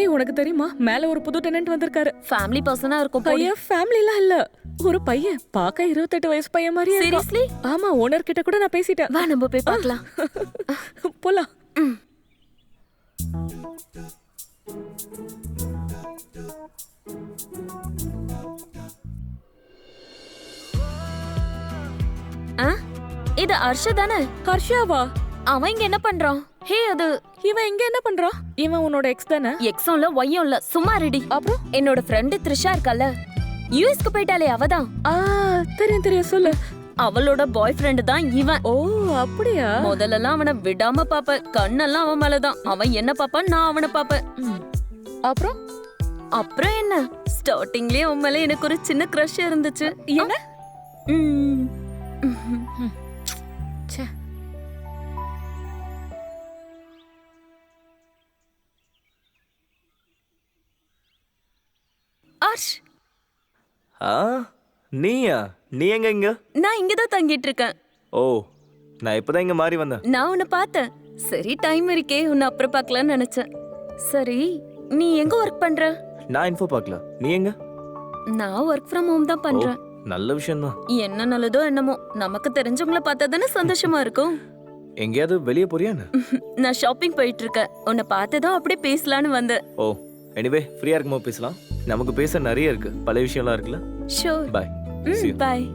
ஹே உனக்கு தெரியுமா? மேல ஒரு புது டெனன்ட் வந்திருக்காரு. ஃபேமிலி பர்சனா இருக்கும். பையன் ஃபேமிலிலாம் இல்ல. ஒரு பையன் பார்க்க இருபத்தெட்டு வயசு பையன் இருக்கான். Seriously? ஆமா ஓனர் கிட்ட கூட நான் பேசிட்டேன். வா நம்ம போய் பார்க்கலாம். போலாம்? இது அர்ஷ தானே? ஹர்ஷாவா? அவன் இங்க என்ன பண்றான்? ஹே அது இவன் இங்க என்ன பண்றான்? இவன் உன்னோட எக்ஸ் தானே? எக்ஸும் இல்ல ஒய்யும் இல்ல சும்மா ரெடி அப்புறம்? என்னோட ஃப்ரெண்டு த்ரிஷா இருக்கல்ல யூஎஸ்க்கு போயிட்டாலே அவதான். ஆ தெரியும் தெரியும் சொல்லு. அவளோட பாய் ஃப்ரெண்டு தான் இவன். ஓ அப்படியா? முதல்லலாம் அவனை விடாம பாப்பேன். கண்ணெல்லாம் அவன் மேலதான். அவன் என்ன பாப்பான் நான் அவனை பாப்பேன். அப்புறம்? அப்புறம் என்ன? ஸ்டார்டிங்லயே அவன் மேல எனக்கு ஒரு சின்ன க்ரஷ் இருந்துச்சு. என்ன? அர்ஷ் ஆ நீயா? நீ எங்க இங்க? நான் இங்கதான் தங்கிட்டு இருக்கேன் ஓ நான் இப்பதான் இங்க மாறி வந்தேன். நான் உன்னை பார்த்தேன். சரி டைம் இருக்கே உன்னை அப்புறம் பார்க்கலாம்னு நினைச்சேன். சரி நீ எங்க ஒர்க் பண்ற? நான் இன்ஃபோ பார்க்கல. நீ எங்க? நான் ஒர்க் ஃப்ரம் ஹோம் தான் பண்றேன். நல்ல விஷயம் தான் என்ன நல்லதோ என்னமோ நமக்கு தெரிஞ்சவங்கள பார்த்தா தானே சந்தோஷமா இருக்கும். எங்கேயாவது வெளியே போறியா? நான் ஷாப்பிங் போயிட்டு இருக்கேன் உன்னை பார்த்ததும் அப்படியே பேசலான்னு வந்தேன். ஓ எனிவே ஃப்ரீயா இருக்கும்போது பேசலாம். நமக்கு பேச நிறைய இருக்கு. பல விஷயம்லாம் இருக்குல்ல? ஷோர் பாய் பாய்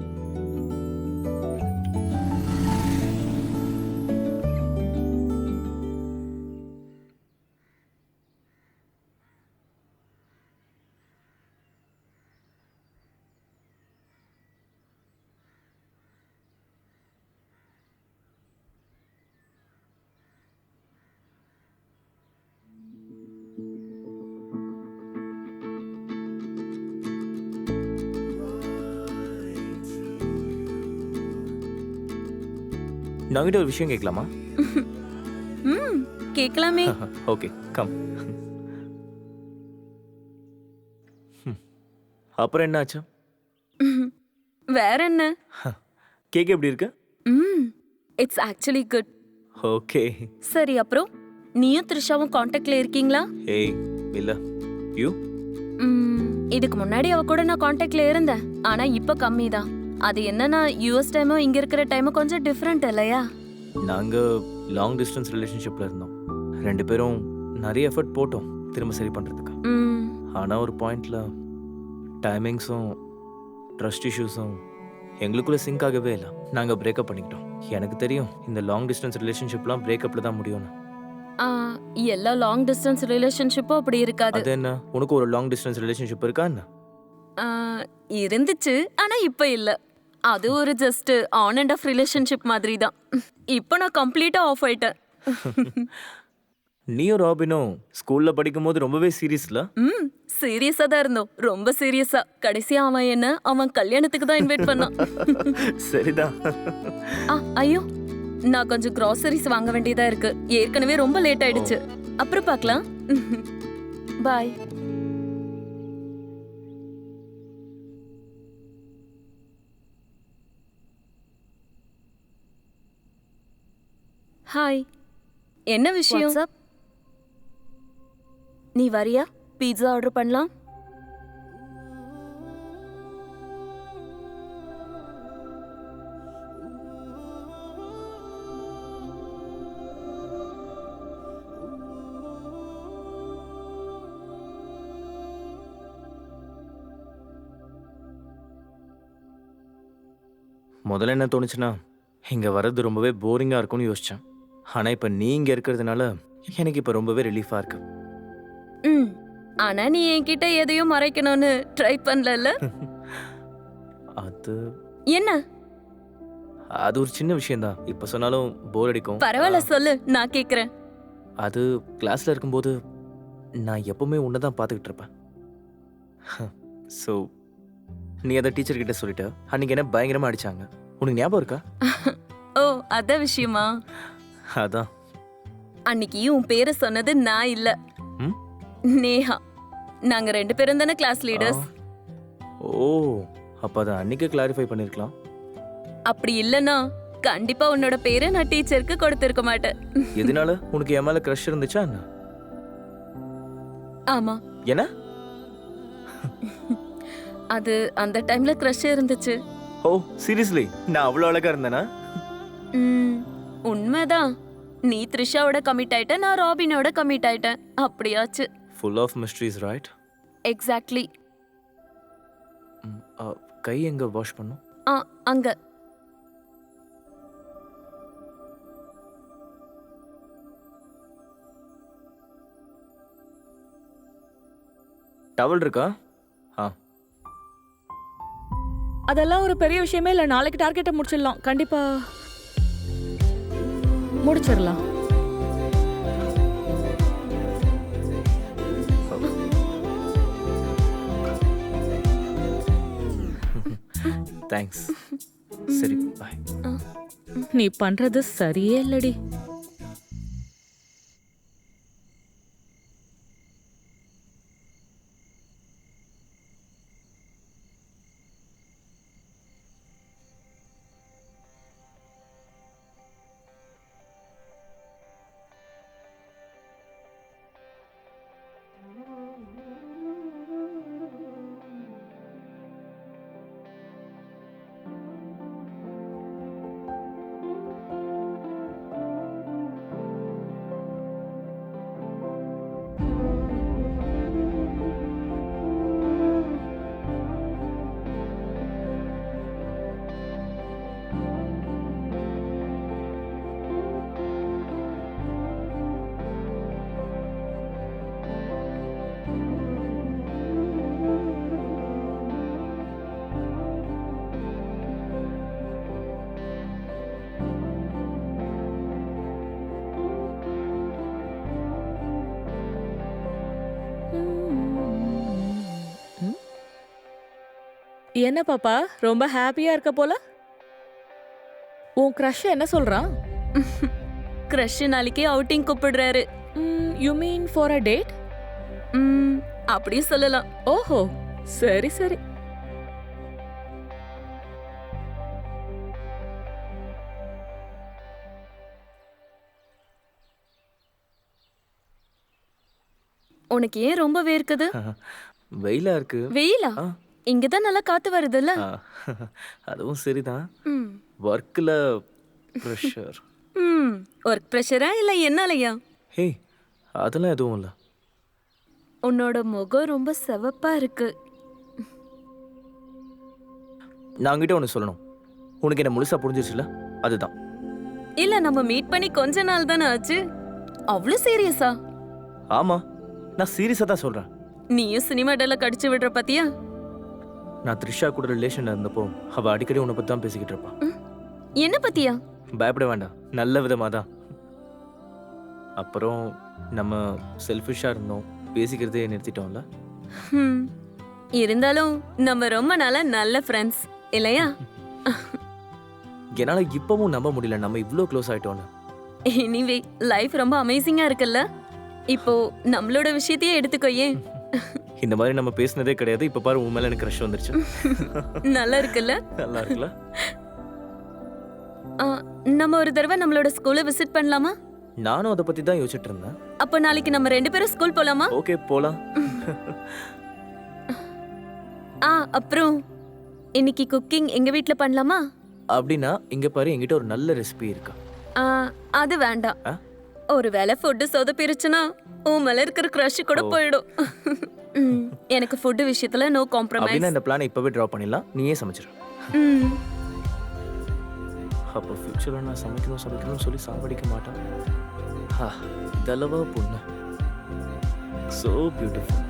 நான் ஒரு விஷயம் கேட்கலாமா? ம் கேட்கலாமே. ஓகே கம் அப்புறம் என்ன ஆச்சு வேற என்ன? கேக் எப்படி இருக்கு? ம் இட்ஸ் ஆக்சுவலி குட் ஓகே சரி அப்புறம்? நீயும் த்ரிஷாவும் காண்டாக்ட்ல இருக்கீங்களா? ஏய் இல்ல. யூ ம், இதுக்கு முன்னாடி அவ கூட நான் காண்டாக்ட்ல இருந்தேன். ஆனா இப்ப கம்மி தான் அது என்னன்னா யூஎஸ் டைமும் இங்க இருக்கிற டைமும் கொஞ்சம் டிஃப்ரெண்ட் இல்லையா? நாங்க லாங் டிஸ்டன்ஸ் ரிலேஷன்ஷிப்ல இருந்தோம். ரெண்டு பேரும் நிறைய எஃபர்ட் போட்டோம் திரும்ப சரி பண்றதுக்கு. ஆனா ஒரு பாயிண்ட்ல டைமிங்ஸும் ட்ரஸ்ட் இஷ்யூஸும் எங்களுக்குள்ள சிங்க் ஆகவே இல்லை. நாங்க பிரேக்கப் பண்ணிக்கிட்டோம். எனக்கு தெரியும் இந்த லாங் டிஸ்டன்ஸ் ரிலேஷன்ஷிப்லாம் பிரேக்கப்ல தான் முடியும்னு. எல்லா லாங் டிஸ்டன்ஸ் ரிலேஷன்ஷிப்பும் அப்படி இருக்காது. அது என்ன? உனக்கு ஒரு லாங் டிஸ்டன்ஸ் ரிலேஷன்ஷிப் இருக்கா என்ன? இருந்துச்சு ஆனா இப்ப இல்ல. அது ஒரு just on and off relationship மாதிரி தான் இப்போ நான் கம்ப்ளீட்டா ஆஃப் ஆயிட்டேன். நீயும் ராபினும் ஸ்கூல்ல படிக்கும்போது ரொம்பவே சீரியஸ்ல ம் சீரியஸா தான் இருந்தோம். ரொம்ப சீரியஸா கடைசியா அவன் என்ன? அவன் கல்யாணத்துக்கு தான் இன்வைட் பண்ணான். சரிதான். ஆ, ஐயோ. நான் கொஞ்சம் கிராசரிஸ் வாங்க வேண்டியதா இருக்கு. ஏற்கனவே ரொம்ப லேட் ஆயிடுச்சு. அப்புறம் பார்க்கலாம். பாய் ஹாய் என்ன விஷயம்? நீ வரியா? பீட்சா ஆர்டர் பண்ணலாம்? முதல்ல என்ன தோணுச்சுன்னா இங்க வர்றது ரொம்பவே போரிங்கா இருக்கும்னு யோசிச்சேன். ஆனா இப்ப நீ இங்க இருக்கிறதுனால எனக்கு இப்ப ரொம்பவே ரிலீஃபா இருக்கு. ம். ஆனா நீ என்கிட்ட எதையும் மறைக்கணும்னு ட்ரை பண்ணல அது என்ன? அது ஒரு சின்ன விஷயம்தான். இப்ப சொன்னாலும் போர் அடிக்கும். பரவாயில்ல சொல்லு நான் கேக்குறேன். அது கிளாஸ்ல இருக்கும்போது நான் எப்பவுமே உன்னை தான் பார்த்துக்கிட்டு இருப்பேன். ஸோ நீ அதை டீச்சர் கிட்ட சொல்லிட்ட அன்னைக்கு என்ன பயங்கரமா அடிச்சாங்க? உனக்கு ஞாபகம் இருக்கா? ஓ அத விஷயமா? அதான். அன்னைக்கு உன் பேரை சொன்னது நான் இல்ல. ம்? நேஹா நாங்க ரெண்டு பேரும் தானே கிளாஸ் லீடர்ஸ் ஓ அப்ப அதை அன்னைக்கு கிளாரிஃபை பண்ணிருக்கலாம். அப்படி இல்லனா கண்டிப்பா உன்னோட பேரை நான் டீச்சருக்கு கொடுத்திருக்க மாட்டேன். எதனால? உனக்கு என் மேல க்ரஷ் இருந்துச்சா என்ன? ஆமா. என்ன? அது அந்த டைம்ல க்ரஷ் இருந்துச்சு. ஓ சீரியஸ்லி நான் அவ்வளோ அழகா இருந்தேனா? ம், உண்மைதான். நீ த்ரிஷாவோட கமிட் ஆயிட்ட நான் ராபினோட கமிட் ஆயிட்டேன். அப்படியாச்சு. Full of mysteries right exactly கை எங்க வாஷ் பண்ணும்? ஆ அங்க. டவல் இருக்கா? ஆ. அதெல்லாம் ஒரு பெரிய விஷயமே இல்ல. நாளைக்கு டார்கெட்டை முடிச்சிடலாம். கண்டிப்பா முடிச்சிடலாம். தேங்க்ஸ் சரி பாய் நீ பண்றது சரியே இல்லடி. என்ன பாப்பா? ரொம்ப ஹாப்பியா இருக்க போல? உன் க்ரஷ் என்ன சொல்றான்? க்ரஷ் நாளைக்கு அவுட்டிங் கூப்பிடுறாரு. You mean for a date hmm, அப்படியும் சொல்லலாம். ஓஹோ சரி சரி. உனக்கு ஏன் ரொம்ப வேர்க்குது வெயிலா இருக்கு. வெயிலா? ஆ. இங்கதான் நல்லா காத்து வருதுல்ல? அதுவும் சரிதான். ம். ஒர்க்கில் ப்ரெஷர் ம் ஒர்க் ப்ரெஷரா இல்ல என்னாலயா? ஹே அதெல்லாம் எதுவும் இல்லை. உன்னோட முகம் ரொம்ப சிவப்பா இருக்கு. நான் உங்ககிட்ட ஒன்று சொல்லணும். உனக்கு என்ன முழுசா புரிஞ்சிருச்சுல? அதுதான். இல்ல நம்ம மீட் பண்ணி கொஞ்ச நாள் தானே ஆச்சு? அவ்வளவு சீரியஸா ஆமா நான் சீரியஸாக தான் சொல்கிறேன் நீயும் சினிமா டெல்ல கடிச்சு விடுற பாத்தியா? நான் த்ரிஷா கூட ரிலேஷனில் இருந்தப்போ அவள் அடிக்கடி உன்னை பற்றி தான் பேசிக்கிட்டு இருப்பான் ம். என்ன பத்தியா? பயப்பட வேண்டாம். நல்ல விதமாக தான் அப்புறம் நம்ம செல்ஃபிஷாக இருந்தோம். பேசிக்கிறதே நிறுத்திட்டோம்ல. இருந்தாலும் நம்ம ரொம்ப நாளா நல்ல ஃப்ரெண்ட்ஸ் இல்லையா? என்னால் இப்போவும் நம்ப முடியல நம்ம இவ்வளோ க்ளோஸ் ஆகிட்டோன்னு எனிவே லைஃப் ரொம்ப அமேசிங்கா இருக்குல்ல? இப்போ நம்மளோட விஷயத்தையே எடுத்துக்கோயே இந்த மாதிரி நம்ம பேசினதே கிடையாது. இப்போ பாரு உன் மேலே எனக்கு க்ரஷ் வந்துருச்சு. நல்லா இருக்குல்ல நல்லா இருக்குல்ல ஆ, நம்ம ஒரு தடவை நம்மளோட ஸ்கூலை விசிட் பண்ணலாமா? நானும் அதை பற்றி தான் யோசிச்சுட்டு இருந்தேன். அப்போ நாளைக்கு நம்ம ரெண்டு பேரும் ஸ்கூல் போலாமா? ஓகே போகலாம் ஆ அப்புறம் இன்னைக்கு குக்கிங் எங்க வீட்ல பண்ணலாமா? அப்படின்னா இங்கே பாரு என்கிட்ட ஒரு நல்ல ரெசிபி இருக்கா. ஆ, அது வேண்டாம். ஆ? ஒருவேளை ஃபுட்டு சொதப்பிருச்சுன்னா உன் மேல இருக்கிற க்ரஷ் கூட போயிடும். எனக்கு ஃபுட்டு விஷயத்துல நோ காம்ப்ரமைஸ் அப்படின்னா இந்த பிளானை இப்போவே ட்ரா பண்ணிடலாம். நீயே சமைச்சிரு. அப்போ ஃப்யூச்சரில் நான் சமைக்கணும் சமைக்கணும்னு சொல்லி சாவடிக்க மாட்டேன். ஹா இதளவா பொண்ணு. So beautiful